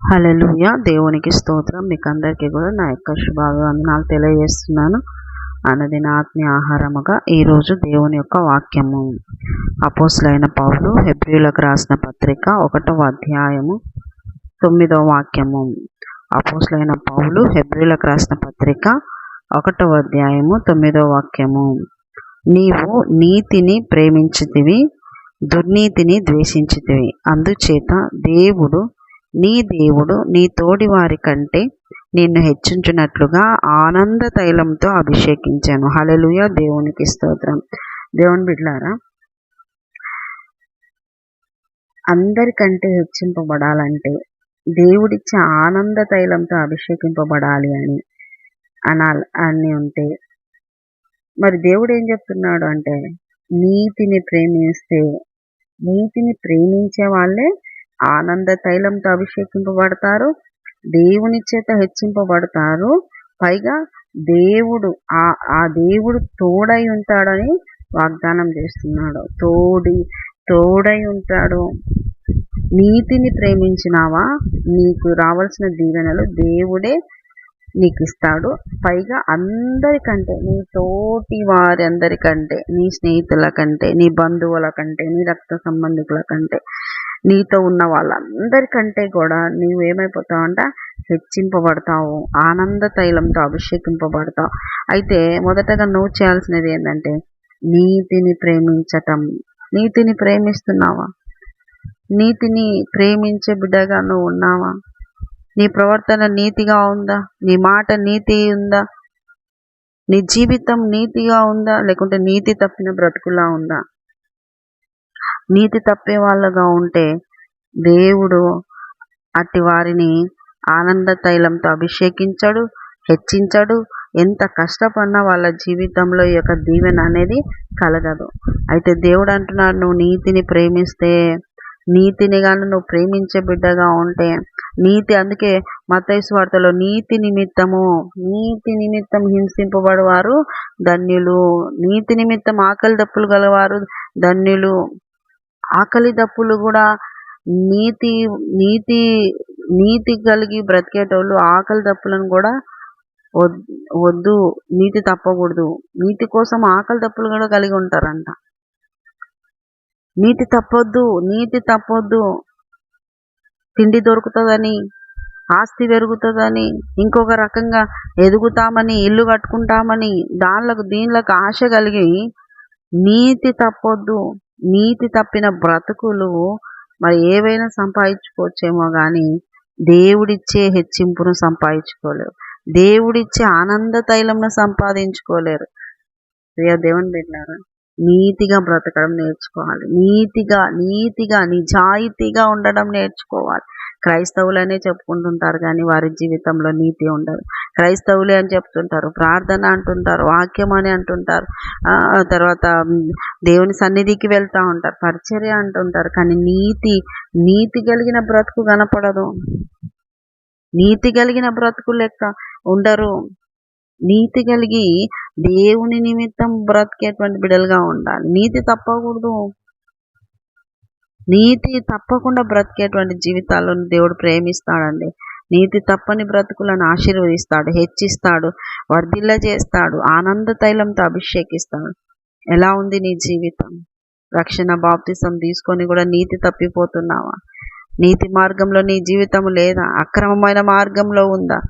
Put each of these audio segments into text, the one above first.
Hallelujah దేవునికి స్తోత్రం. మీకు అందరికీ కూడా నా యొక్క శుభాభివందనాలు తెలియజేస్తున్నాను. అన్నది నా ఆత్మీయ ఆహారముగా ఈరోజు దేవుని యొక్క వాక్యము. అపోసులైన పౌలు హెబ్రిలకు రాసిన పత్రిక ఒకటవ అధ్యాయము తొమ్మిదవ వాక్యము. అపోసులైన పౌలు హెబ్రిలకు రాసిన పత్రిక ఒకటవ అధ్యాయము తొమ్మిదవ వాక్యము. నీవు నీతిని ప్రేమించితివి దుర్నీతిని ద్వేషించితివి. అందుచేత దేవుడు నీ దేవుడు నీ తోడి వారి కంటే నిన్ను హెచ్చించినట్లుగా ఆనంద తైలంతో అభిషేకించాను. హలలుయ దేవునికి స్తోత్రం. దేవుని బిడ్లారా అందరికంటే హెచ్చింపబడాలంటే దేవుడిచ్చే ఆనంద తైలంతో అభిషేకింపబడాలి అని అనాలి అని ఉంటే మరి దేవుడు ఏం చెప్తున్నాడు అంటే నీతిని ప్రేమిస్తే నీతిని ప్రేమించే వాళ్ళే ఆనంద తైలంతో అభిషేకింపబడతారు. దేవుని చేత హెచ్చింపబడతారు. పైగా దేవుడు ఆ ఆ దేవుడు తోడై ఉంటాడని వాగ్దానం చేస్తున్నాడు. తోడి తోడై ఉంటాడు. నీతిని ప్రేమించినావా? నీకు రావాల్సిన దీవెనలు దేవుడే నీకు ఇస్తాడు పైగా అందరికంటే నీ తోటి వారి అందరికంటే నీ స్నేహితుల కంటే నీ బంధువుల కంటే నీ రక్త సంబంధికుల కంటే నీతో ఉన్న వాళ్ళందరికంటే కూడా నీవేమైపోతావు అంట హెచ్చింపబడతావు. ఆనంద తైలంతో అభిషేకింపబడతావు. అయితే మొదటగా నువ్వు చేయాల్సినది ఏంటంటే నీతిని ప్రేమించటం. నీతిని ప్రేమిస్తున్నావా? నీతిని ప్రేమించే బిడ్డగా నువ్వు ఉన్నావా? నీ ప్రవర్తన నీతిగా ఉందా? నీ మాట నీతి ఉందా? నీ జీవితం నీతిగా ఉందా? లేకుంటే నీతి తప్పిన బ్రతుకులా ఉందా? నీతి తప్పే వాళ్ళగా ఉంటే దేవుడు అట్టి వారిని ఆనంద తైలంతో అభిషేకించడు హెచ్చించడు. ఎంత కష్టపడినా వాళ్ళ జీవితంలో ఈ యొక్క దీవెన అనేది కలగదు. అయితే దేవుడు అంటున్నాడు నువ్వు నీతిని ప్రేమిస్తే నీతిని కానీ నువ్వు ప్రేమించే బిడ్డగా ఉంటే నీతి అందుకే మతైసు వార్తలో నీతి నిమిత్తము నీతి నిమిత్తం హింసింపబడవారు ధన్యులు. నీతి నిమిత్తం ఆకలి దప్పులు గలవారు ధన్యులు. ఆకలి దప్పులు కూడా నీతి నీతి నీతి కలిగి బ్రతికేటోళ్ళు ఆకలి దప్పులను కూడా వద్దు నీతి తప్పకూడదు. నీతి కోసం ఆకలి దప్పులు కూడా కలిగి ఉంటారంట. నీతి తప్పొద్దు నీతి తప్పొద్దు. తిండి దొరుకుతుందని ఆస్తి పెరుగుతుందని ఇంకొక రకంగా ఎదుగుతామని ఇల్లు కట్టుకుంటామని దానిలకు దీనిలకు ఆశ కలిగి నీతి తప్పొద్దు. నీతి తప్పిన బ్రతుకులు మరి ఏవైనా సంపాదించుకోవచ్చేమో కానీ దేవుడిచ్చే హెచ్చింపును సంపాదించుకోలేరు. దేవుడిచ్చే ఆనంద తైలంను సంపాదించుకోలేరు. ప్రియ దేవుని బిడ్డారా నీతిగా బ్రతకడం నేర్చుకోవాలి. నీతిగా నీతిగా నిజాయితీగా ఉండడం నేర్చుకోవాలి. క్రైస్తవులనే చెప్పుకుంటుంటారు కానీ వారి జీవితంలో నీతి ఉండదు. క్రైస్తవులే అని చెప్తుంటారు ప్రార్థన అంటుంటారు వాక్యం అని అంటుంటారు. తర్వాత దేవుని సన్నిధికి వెళ్తూ ఉంటారు పరిచర్య అంటుంటారు. కానీ నీతి నీతి కలిగిన బ్రతుకు కనపడదు. నీతి కలిగిన బ్రతుకు లెక్క ఉండరు. నీతి కలిగి దేవుని నిమిత్తం బ్రతికేటువంటి బిడలుగా ఉండాలి. నీతి తప్పకూడదు. నీతి తప్పకుండా బ్రతికేటువంటి జీవితాలను దేవుడు ప్రేమిస్తాడండి. నీతి తప్పని బ్రతుకులను ఆశీర్వదిస్తాడు హెచ్చిస్తాడు వర్ధిల్ల చేస్తాడు ఆనంద తైలంతో అభిషేకిస్తాడు. ఎలా ఉంది నీ జీవితం? రక్షణ బాప్తిసం తీసుకొని కూడా నీతి తప్పిపోతున్నావా? నీతి మార్గంలో నీ జీవితం లేదా? అక్రమమైన మార్గంలో ఉందా?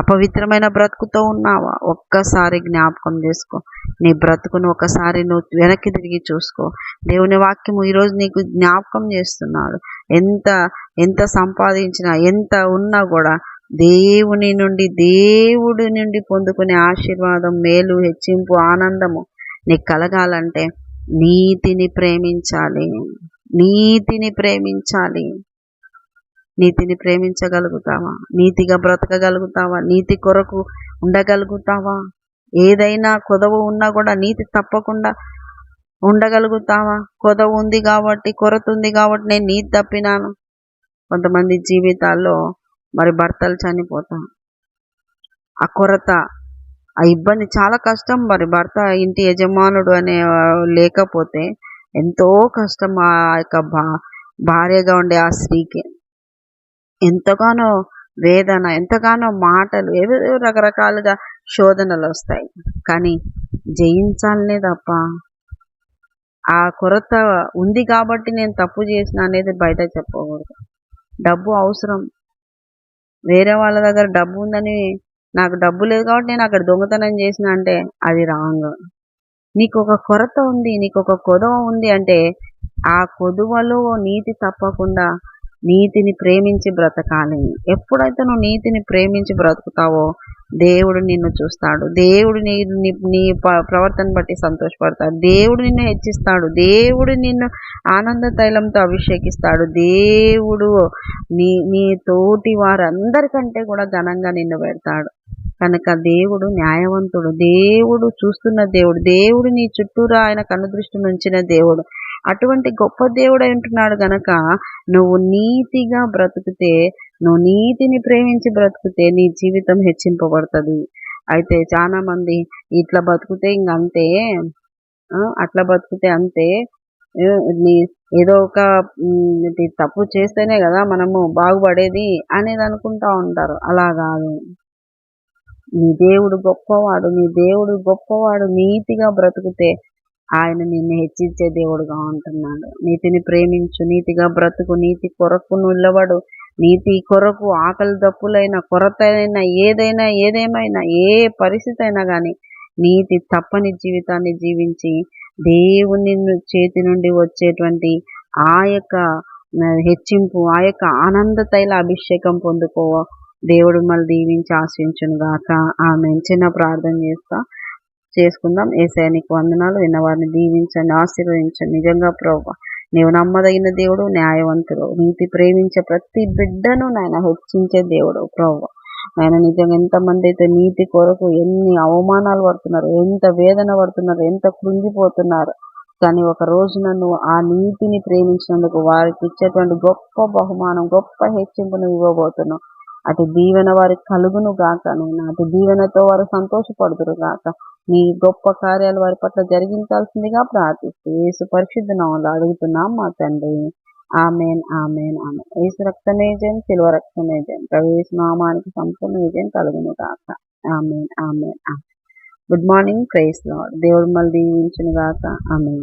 అపవిత్రమైన బ్రతుకుతో ఉన్నావా? ఒక్కసారి జ్ఞాపకం చేసుకో. నీ బ్రతుకును ఒకసారి నువ్వు వెనక్కి తిరిగి చూసుకో. దేవుని వాక్యము ఈరోజు నీకు జ్ఞాపకం చేస్తున్నాడు. ఎంత ఎంత సంపాదించినా ఎంత ఉన్నా కూడా దేవుని నుండి దేవుడి నుండి పొందుకునే ఆశీర్వాదం మేలు హెచ్చింపు ఆనందము నీకు కలగాలంటే నీతిని ప్రేమించాలి. నీతిని ప్రేమించాలి. నీతిని ప్రేమించగలుగుతావా? నీతిగా బ్రతకగలుగుతావా? నీతి కొరకు ఉండగలుగుతావా? ఏదైనా కొదవ ఉన్నా కూడా నీతి తప్పకుండా ఉండగలుగుతావా? కొదవ ఉంది కాబట్టి కొరత ఉంది కాబట్టి నేను నీతి తప్పినాను. కొంతమంది జీవితాల్లో మరి భర్తలు చనిపోతాం ఆ కొరత ఆ ఇబ్బంది చాలా కష్టం మరి భర్త ఇంటి యజమానుడు అనే లేకపోతే ఎంతో కష్టం ఆ యొక్క భా భార్యగా ఉండే ఆ స్త్రీకి. ఎంతగానో వేదన ఎంతగానో మాటలు ఏవేవో రకరకాలుగా శోధనలు వస్తాయి. కానీ జయించాలనే తప్ప ఆ కొరత ఉంది కాబట్టి నేను తప్పు చేసిన అనేది బయట చెప్పకూడదు. డబ్బు అవసరం. వేరే వాళ్ళ దగ్గర డబ్బు ఉందని నాకు డబ్బు లేదు కాబట్టి నేను అక్కడ దొంగతనం చేసిన అంటే అది రాంగ్. నీకు ఒక కొరత ఉంది నీకు ఒక కొదవ ఉంది అంటే ఆ కొదువలో నీతి తప్పకుండా నీతిని ప్రేమించి బ్రతకాలి. ఎప్పుడైతే నువ్వు నీతిని ప్రేమించి బ్రతుకుతావో దేవుడు నిన్ను చూస్తాడు. దేవుడు నీ నీ నీ ప- ప్రవర్తన బట్టి సంతోషపడతాడు. దేవుడు నిన్ను హెచ్చిస్తాడు. దేవుడు నిన్ను ఆనంద తైలంతో అభిషేకిస్తాడు. దేవుడు నీ నీ తోటి వారందరికంటే కూడా ఘనంగా నిన్ను పెడతాడు. కనుక దేవుడు న్యాయవంతుడు. దేవుడు చూస్తున్న దేవుడు. దేవుడు నీ చుట్టూరా ఆయన కనుదృష్టి నుంచిన దేవుడు. అటువంటి గొప్ప దేవుడు ఉంటున్నాడు గనక నువ్వు నీతిగా బ్రతుకుతే నువ్వు నీతిని ప్రేమించి బ్రతుకుతే నీ జీవితం హెచ్చింపబడుతుంది. అయితే చాలా మంది ఇట్లా బతుకుతే ఇంక అంతే అట్లా బతుకుతే అంతే నీ ఏదో ఒక తప్పు చేస్తేనే కదా మనము బాగుపడేది అనేది అనుకుంటా ఉంటారు. అలా కాదు. నీ దేవుడు గొప్పవాడు నీ దేవుడు గొప్పవాడు నీతిగా బ్రతుకుతే ఆయన నిన్ను హెచ్చించే దేవుడుగా ఉంటున్నాడు. నీతిని ప్రేమించు నీతిగా బ్రతుకు నీతి కొరకు నిలబడు. నీతి కొరకు ఆకలి దప్పులైన కొరత అయినా ఏదైనా ఏదేమైనా ఏ పరిస్థితి అయినా కానీ నీతి తప్పని జీవితాన్ని జీవించి దేవుని చేతి నుండి వచ్చేటువంటి ఆ యొక్క హెచ్చింపు ఆ యొక్క ఆనంద తైల అభిషేకం పొందుకో. దేవుడు మళ్ళీ దీవించి ఆశించును గాక. ఆమె చిన్న ప్రార్థన చేస్తా. చేసుకుందాం. ఏసయ నీకు వందనాలు. విన్నవారిని దీవించండి ఆశీర్వదించండి. నిజంగా ప్రభు నీవు నమ్మదగిన దేవుడు న్యాయవంతుడు. నీతి ప్రేమించే ప్రతి బిడ్డను నాయన హెచ్చించే దేవుడు ప్రభు ఆయన నిజంగా ఎంతమంది అయితే నీతి కొరకు ఎన్ని అవమానాలు పడుతున్నారు ఎంత వేదన పడుతున్నారు ఎంత కృంగిపోతున్నారు కానీ ఒక రోజు నన్ను ఆ నీతిని ప్రేమించినందుకు వారికి ఇచ్చేటువంటి గొప్ప బహుమానం గొప్ప హెచ్చింపును ఇవ్వబోతున్నావు. అటు దీవెన వారికి కలుగును గాక. నేను అటు దీవెనతో వారు సంతోషపడుతురు గాక. నీ గొప్ప కార్యాలు వారి పట్ల జరిగించాల్సిందిగా ప్రార్థిస్తూ యేసు పరిశుద్ధ అడుగుతున్నాం మా తండ్రి. Amen amen amen. యేసు రక్తమే జయం శిల్వ రక్తమే జయం. ప్రవేశ నామానికి సంపూర్ణ విజయం కలుగును గాక. Amen amen good morning praise Lord దేవుడు మళ్ళీ దీవించును గాక. ఆమెన్.